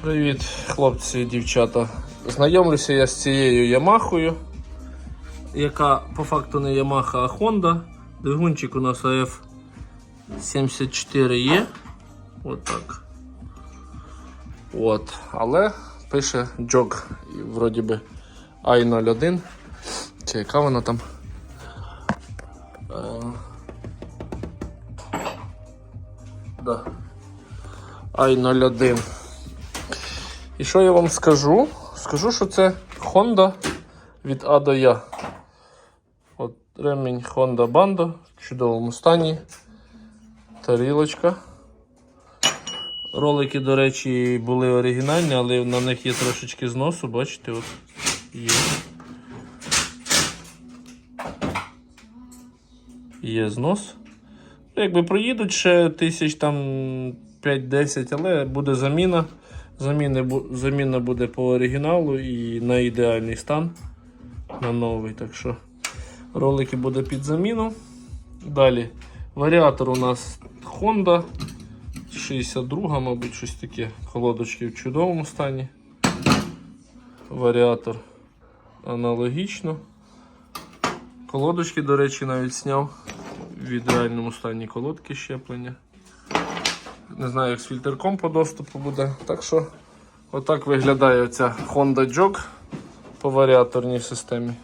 Привіт, хлопці і дівчата. Знайомлюся я з цією Ямахою, яка по факту не Yamaha, а Honda. Двигунчик у нас AF 74 е От так. От. Але пише джог. Вроді би i01. Чи яка вона там? Е, Да. i01. І що я вам скажу? Скажу, що це Honda від А до Я. От ремінь Honda Bando в чудовому стані. Тарілочка. Ролики, до речі, були оригінальні, але на них є трошечки зносу, бачите, от є. Є знос. Ну, Якби проїдуть ще тисяч там 5-10, але буде заміна. Заміна буде по оригіналу і на ідеальний стан. На новий. Так що ролики буде під заміну. Далі. Варіатор у нас Honda 62, мабуть, щось таке. Колодочки в чудовому стані. Варіатор аналогічно. Колодочки, до речі, навіть зняв в ідеальному стані колодки щеплення. Не знаю, як з фільтрком по доступу буде. Так що, отак виглядає ця Honda Jog по варіаторній системі.